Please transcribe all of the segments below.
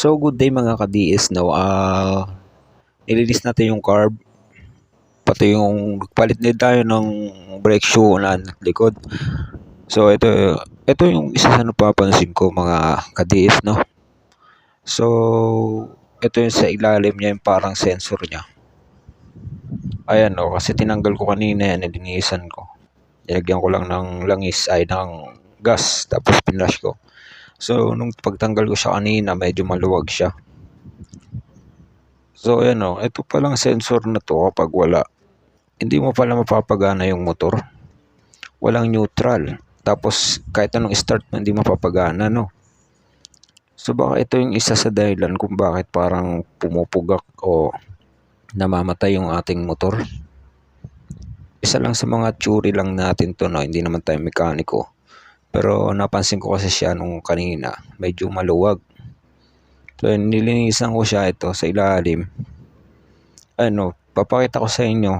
So good day mga ka-DS no. Ah nilinis natin yung carb pati yung palit din tayo ng brake shoe na likod. So ito ito yung isa sa napapansin ko mga ka-DS no. So ito yung sa ilalim niya yung parang sensor niya. Ayan no kasi tinanggal ko kanina yan nilinisan ko. Nilagyan ko lang ng langis ay ng gas tapos pinlash ko. So, nung pagtanggal ko siya kanina, medyo maluwag siya. So, ayan o. Ito palang sensor na to kapag wala. Hindi mo pala mapapagana yung motor. Walang neutral. Tapos, kahit anong start mo, hindi mapapagana, no? So, baka ito yung isa sa dahilan kung bakit parang pumupugak o namamatay yung ating motor. Isa lang sa mga tsuri lang natin to, no? Hindi naman tayo mekaniko. Pero napansin ko kasi siya nung kanina, medyo maluwag. So nilinisan ko siya ito sa ilalim. Ano, papakita ko sa inyo.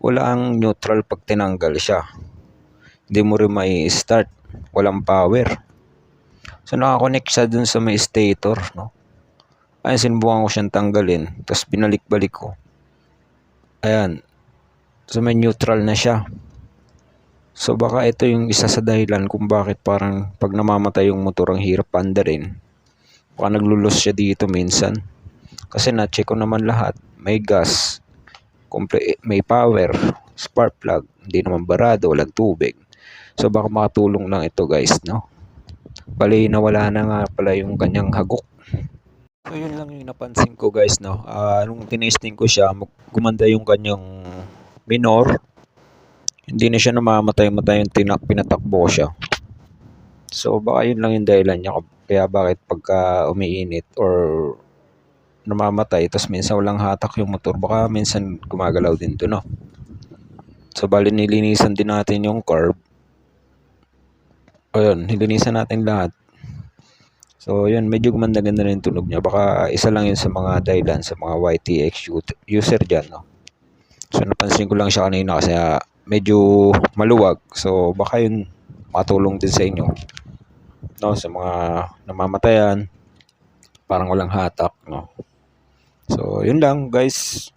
Wala ang neutral pag tinanggal siya. Hindi mo rin may start. Walang power. So nakakonect siya dun sa may stator, no? Ayun, sinubukan ko siyang tanggalin. Tapos binalik-balik ko. Ayan. So may neutral na siya. So baka ito yung isa sa dahilan kung bakit parang pag namamatay yung motor ang hirap pandarin. Baka naglulos siya dito minsan. Kasi na-check ko naman lahat. May gas, komple- may power, spark plug, hindi naman barado, walang tubig. So baka makatulong lang ito guys, no? Bali nawala na nga pala yung kanyang hagok. So yun lang yung napansin ko guys, no? Ah, nung tinesting ko siya, gumanda yung kanyang minor hindi na siya namamatay-matay yung tinak pinatakbo siya. So baka yun lang yung dahilan niya kaya bakit pagka umiinit or namamatay tapos minsan walang hatak yung motor baka minsan gumagalaw din to no. So bali nilinisan din natin yung carb. Ayun, nilinisan natin lahat. So yun, medyo gumanda-ganda yung tunog niya. Baka isa lang yun sa mga dahilan sa mga YTX user dyan no. So napansin ko lang siya kanina kasi uh, medyo maluwag. So baka yun matulong din sa inyo. No, sa mga namamatayan, parang walang hatak, no. So, yun lang, guys.